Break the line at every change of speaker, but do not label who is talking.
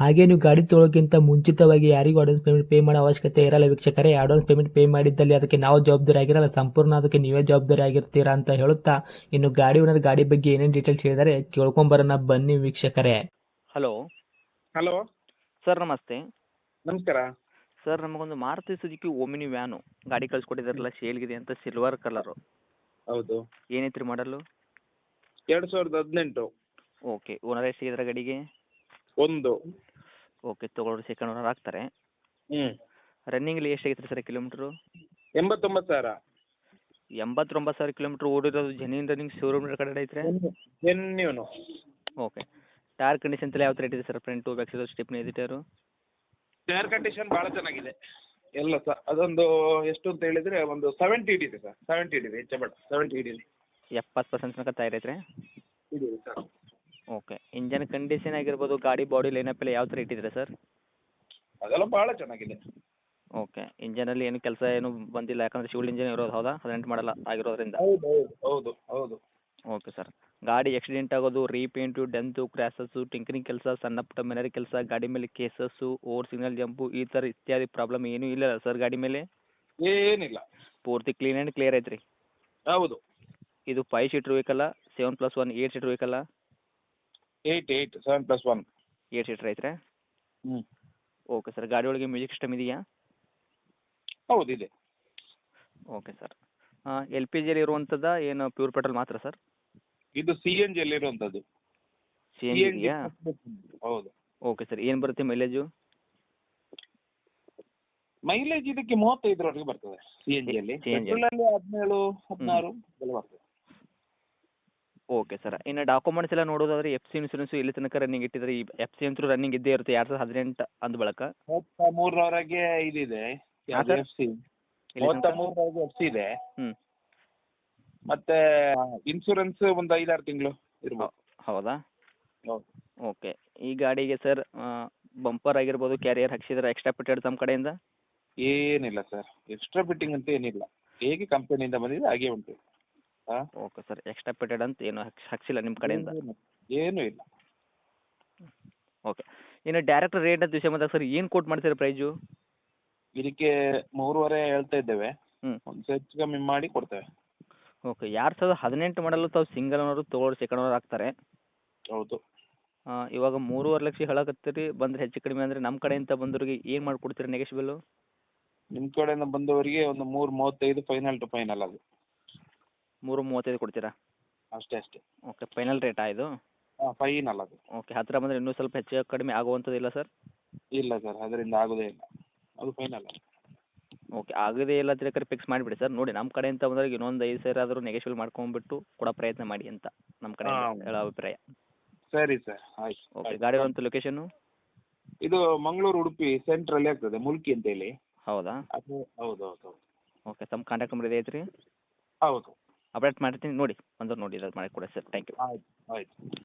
ಹಾಗೆ ನೀವು ಗಾಡಿ ತೊಳೋಕ್ಕಿಂತ ಮುಂಚಿತವಾಗಿ ಯಾರಿಗೂ ಅಡ್ವಾನ್ಸ್ ಪೇಮೆಂಟ್ ಪೇ ಮಾಡೋ ಅವಶ್ಯಕತೆ ಇರಲ್ಲ ವೀಕ್ಷಕರೇ. ಅಡ್ವಾನ್ಸ್ ಪೇಮೆಂಟ್ ಪೇ ಮಾಡಿದ್ದಲ್ಲಿ ಅದಕ್ಕೆ ನಾವು ಜವಾಬ್ದಾರಿ ಆಗಿರಲ್ಲ. ಸಂಪೂರ್ಣ ಅದಕ್ಕೆ ನೀವೇ ಜವಾಬ್ದಾರಿ ಆಗಿರ್ತೀರಾ ಅಂತ ಹೇಳುತ್ತಾ ಇನ್ನು ಗಾಡಿ ಓನರ್ ಗಾಡಿ ಬಗ್ಗೆ ಏನೇನು ಡೀಟೇಲ್ಸ್ ಹೇಳಿದರೆ ಕೇಳ್ಕೊಂಬರೋಣ ಬನ್ನಿ ವೀಕ್ಷಕರೇ.
ಹಲೋ
ಹಲೋ
ಸರ್ ನಮಸ್ತೆ.
ನಮಸ್ಕಾರ.
ಸರ್ ನಮಗೊಂದು ಮಾರುತಿ ಸುಜುಕಿ ಓಮಿನಿ ವ್ಯಾನು ಗಾಡಿ ಕಳ್ಸಿಕೊಟ್ಟಿದ್ದಾರಲ್ಲ ಸೇಲ್ಗಿದೆ ಅಂತ ಸಿಲ್ವರ್ ಕಲರ್
ಹೌದು.
ಏನೈತ್ರಿ ಮಾಡಲು?
ಎರಡು ಸಾವಿರದ ಹದಿನೆಂಟು.
ಓಕೆ ಓನರ್ ಎಷ್ಟಿದ್ರ ಗಾಡಿಗೆ?
ಒಂದು.
ಓಕೆ ತೊಗೊಳೋರು ಸೆಕೆಂಡ್ ಓನರ್ ಆಗ್ತಾರೆ.
ಹ್ಞೂ
ರನ್ನಿಂಗಲ್ಲಿ ಎಷ್ಟು ಆಗೈತ್ರಿ ಸರ್ ಕಿಲೋಮೀಟ್ರು?
ಎಂಬತ್ತೊಂಬತ್ತು ಸಾವಿರ.
ಎಂಬತ್ತೊಂಬತ್ತು ಸಾವಿರ ಕಿಲೋಮೀಟ್ರ್ ಓಡಿರೋದು ಜೆನ್ಯೂನ್ ರನ್ನಿಂಗ್ ಶೋರೂಮ್ ಕಡೆ ಐತ್ರಿ?
Genuine
okay. ಟೈರ್ ಕಂಡೀಷನ್ ತಲೆ ಯಾವ ಥರ ಇಟ್ಟಿದೆ sir front back side stepney
tyre condition ಭಾಳ ಚೆನ್ನಾಗಿದೆ. ಎಲ್ಲ ಸರ್ ಅದೊಂದು ಎಷ್ಟು ಅಂತ ಹೇಳಿದರೆ ಒಂದು ಸೆವೆಂಟಿ ಇದೆ ಸರ್ ಸೆವೆಂಟಿ ಇದೆ ಹೆಚ್ಚು ಬೇಡ ಸೆವೆಂಟಿ ಹಿಡಿದೆ
ಎಪ್ಪತ್ತು ಪರ್ಸೆಂಟ್ ತನಕ ತಯಾರೈತ್ರೆ ಇದೆ
ಹಿಡಿದೆ ಸರ್.
ಓಕೆ ಇಂಜನ್ ಕಂಡೀಷನ್ ಆಗಿರ್ಬೋದು ಗಾಡಿ ಬಾಡಿ ಲೈನಪ್ ಎಲ್ಲ ಯಾವ ಥರ ಇಟ್ಟಿದ್ದೀರಾ ಸರ್
ಅದೆಲ್ಲ ಭಾಳ ಚೆನ್ನಾಗಿದೆ.
ಓಕೆ ಇಂಜನಲ್ಲಿ ಏನು ಕೆಲಸ ಏನು ಬಂದಿಲ್ಲ ಯಾಕಂದ್ರೆ ಶಿವಲ್ ಇಂಜನ್ ಇರೋದು ಹೌದಾ? ರೆಂಟ್ ಮಾಡಲ್ಲ ಆಗಿರೋದ್ರಿಂದ.
ಹೌದು ಹೌದು ಹೌದು ಹೌದು.
ಓಕೆ ಸರ್ ಗಾಡಿ ಆಕ್ಸಿಡೆಂಟ್ ಆಗೋದು ರೀಪೇಂಟು ಡೆಂತು ಕ್ರ್ಯಾಸಸ್ಸು ಟಿಂಕರಿಂಗ್ ಕೆಲಸ ಸಣ್ಣ ಪುಟ್ಟ ಮೆನರಿ ಕೆಲಸ ಗಾಡಿ ಮೇಲೆ ಕೇಸಸ್ಸು ಓವರ್ ಸಿಗ್ನಲ್ ಜಂಪು ಈ ಥರ ಇತ್ಯಾದಿ ಪ್ರಾಬ್ಲಮ್ ಏನೂ ಇಲ್ಲ ಸರ್ ಗಾಡಿ ಮೇಲೆ?
ಏನಿಲ್ಲ.
ಪೂರ್ತಿ ಕ್ಲೀನ್ ಆ್ಯಂಡ್ ಕ್ಲಿಯರ್ ಐತ್ರಿ.
ಹೌದು.
ಇದು five seater ವೆಹಿಕಲ್ಲ seven plus one eight seater ವೆಹಿಕಲ್ಲ
eight eight seven plus one
eight seater ಐತ್ರಿ?
ಹ್ಞೂ
ಓಕೆ ಸರ್ ಗಾಡಿ ಒಳಗೆ ಮ್ಯೂಸಿಕ್ ಸಿಸ್ಟಮ್ ಇದೆಯಾ?
ಹೌದು ಇದೆ.
ಓಕೆ ಸರ್ ಎಲ್ ಪಿ ಜಿಯಲ್ಲಿ ಇರುವಂಥದ್ದು ಏನು ಪ್ಯೂರ್ ಪೆಟ್ರೋಲ್ ಮಾತ್ರ ಸರ್
ಇದು ಸಿ ಎನ್ ಜಿಯಲ್ಲಿ ಇರುವಂಥದ್ದು
ಸಿ ಎನ್ ಜಿ ಇದೆಯಾ?
ಹೌದು.
ಓಕೆ ಸರ್ ಏನು ಬರುತ್ತೆ ಮೈಲೇಜು
ಮೈಲೇಜ್ ಇದಕ್ಕೆ ಮೂವತ್ತೈದರವರೆಗೆ ಬರ್ತದೆ ಸಿ ಎನ್ ಜಿಯಲ್ಲಿ
CNG.
ಪೆಟ್ರೋಲಲ್ಲಿ ಹದಿನೇಳು ಹದಿನಾರು ಎಲ್ಲ ಬರ್ತದೆ.
ಓಕೆ ಸರ್ ಇನ್ನು ಡಾಕ್ಯುಮೆಂಟ್ಸ್ ಎಲ್ಲ ನೋಡೋದಾದ್ರೆ ಎಫ್ ಸಿ ಇನ್ಸೂರೆನ್ಸ್ ಎಲ್ಲಿ ತನಕ ರನ್ನಿಂಗ್ ಇಟ್ಟಿದ್ರೆ? ಈ ಎಫ್ ಸಿ ಅಂತೂ ರನ್ನಿಂಗ್ ಇದ್ದೇ ಇರುತ್ತೆ ಎರಡು ಸಾವಿರದ ಹದಿನೆಂಟು ಅಂದ ಬಳಕ.
ಮೂವತ್ತ ಮೂರರವರೆಗೆ ಇದಿದೆ.
ಎಫ್ಸಿ?
ಎಫ್ ಸಿ
ಎಲ್ಲಿ
ಮೂವತ್ತ
ತನಕ?
ಮೂರರವರೆಗೆ ಎಫ್ ಸಿ ಇದೆ.
ಹ್ಮ್.
ಮತ್ತೆ ಇನ್ಸೂರೆನ್ಸ್ ಒಂದು ಐದಾರು ತಿಂಗಳು ಇರ್ಬೋದು.
ಹೌದಾ?
ಹೌದು.
ಓಕೆ ಈ ಗಾಡಿಗೆ ಸರ್ ಬಂಪರ್ ಆಗಿರ್ಬೋದು ಕ್ಯಾರಿಯರ್ ಹಾಕ್ಸಿದ್ರೆ ಎಕ್ಸ್ಟ್ರಾ ಪೆಟ್ಟೆಡ್ ತಮ್ಮ ಕಡೆಯಿಂದ?
ಏನಿಲ್ಲ ಸರ್ ಎಕ್ಸ್ಟ್ರಾ ಫಿಟ್ಟಿಂಗ್ ಅಂತ ಏನಿಲ್ಲ. ಹೇಗೆ ಕಂಪನಿಯಿಂದ ಬಂದಿದೆ ಹಾಗೆ ಉಂಟು.
ಓಕೆ ಸರ್ ಎಕ್ಸ್ಟ್ರಾ ಪೇಟೆಡ್ ಅಂತ ಏನು ಹಾಕ್ಸ್ ಹಾಕ್ಸಿಲ್ಲ ನಿಮ್ಮ ಕಡೆಯಿಂದ?
ಏನು- ಇಲ್ಲ
ಓಕೆ. ಇನ್ನು ಡೈರೆಕ್ಟ್ ರೇಟ್ ಅಂತ ವಿಷಯ ಬಂದಾಗ ಸರ್ ಏನು ಕೋಟ್ ಮಾಡ್ತೀರಾ ಪ್ರೈಜು
ಇದಕ್ಕೆ ಮೂರುವರೆ ಹೇಳ್ತಾ ಇದ್ದೇವೆ.
ಹ್ಮ್.
ಒಂದು ಹೆಚ್ಚು ಕಮ್ಮಿ ಮಾಡಿ ಕೊಡ್ತೇವೆ.
ಓಕೆ ಎರಡು ಸಾವಿರದ ಹದಿನೆಂಟು ಮಾಡಲು ತಾವು ಸಿಂಗಲ್ ಅವರು ತೊಗೊಳ್ಳೋ ಸೆಕೆಂಡ್ ಓನರ್ ಆಗ್ತಾರೆ.
ಹೌದು.
ಆ, ಇವಾಗ ಮೂರುವರೆ ಲಕ್ಷ ಹೇಳಕತ್ತೀರಿ ಬಂದ್ರೆ ಹೆಚ್ಚು ಕಡಿಮೆ ಅಂದರೆ ನಮ್ಮ ಕಡೆಯಿಂದ ಬಂದವ್ರಿಗೆ ಏನು ಮಾಡಿಕೊಡ್ತೀರಿ ನೆಗೆಶ್ಬಲ್ಲು
ನಿಮ್ಮ ಕಡೆಯಿಂದ ಬಂದವರಿಗೆ ಒಂದು ಮೂರು ಮೂವತ್ತೈದು ಫೈನಲ್ ಟು ಫೈನಲ್ ಅದು.
ಮೂರು ಮೂವತ್ತೈದು ಕೊಡ್ತೀರಾ?
ಅಷ್ಟೇ ಅಷ್ಟೇ.
ಓಕೆ ಫೈನಲ್ ರೇಟ್ ಇದು?
ಹಾಂ ಫೈನಲ್ ಅದು.
ಓಕೆ ಹತ್ತಿರ ಬಂದರೆ ಇನ್ನೂ ಸ್ವಲ್ಪ ಹೆಚ್ಚು ಕಡಿಮೆ ಆಗುವಂಥದ್ದು ಇಲ್ಲ ಸರ್
ಇಲ್ಲ ಸರ್ ಅದರಿಂದ ಆಗೋದೇ ಇಲ್ಲ. ಅದು ಫೈನಲ್
ಓಕೆ ಆಗದೇ ಇಲ್ಲ ತಿರ್ಗಾರೆ ಫಿಕ್ಸ್ ಮಾಡಿಬಿಡಿ ಸರ್ ನೋಡಿ ನಮ್ಮ ಕಡೆಯಿಂದ ಬಂದಾಗ ಇನ್ನೊಂದು ಐದು ಸಾವಿರ ಆದರೂ ನೆಗೆಶಿಬಲ್ ಮಾಡ್ಕೊಂಡ್ಬಿಟ್ಟು ಕೊಡೋ ಪ್ರಯತ್ನ ಮಾಡಿ ಅಂತ ನಮ್ಮ ಕಡೆ
ಹಾ.
ಹೇಳೋ ಅಭಿಪ್ರಾಯ.
ಸರಿ ಸರ್ ಆಯ್ತು.
ಓಕೆ ಗಾಡಿ ಇರುವಂಥ ಲೊಕೇಶನ್ನು
ಇದು ಮಂಗಳೂರು ಉಡುಪಿ ಸೆಂಟ್ರಲ್ಲಿ ಆಗ್ತದೆ ಮುಲ್ಕಿ ಅಂತ ಹೇಳಿ
ಹೌದಾ?
ಅದು ಹೌದು ಹೌದು ಹೌದು.
ಓಕೆ ತಮ್ಮ ಕಾಂಟ್ಯಾಕ್ಟ್ ನಂಬರ್ ಇದೆ ಐತ್ರಿ?
ಹೌದು.
ಅಪ್ಡೇಟ್ ಮಾಡ್ತೀನಿ. ನೋಡಿ ಒಂದು ನೋಡಿ ಮಾಡಿ ಕೊಡಿ ಸರ್. ತ್ಯಾಂಕ್ ಯು
ಆಯ್ತು ಆಯ್ತು.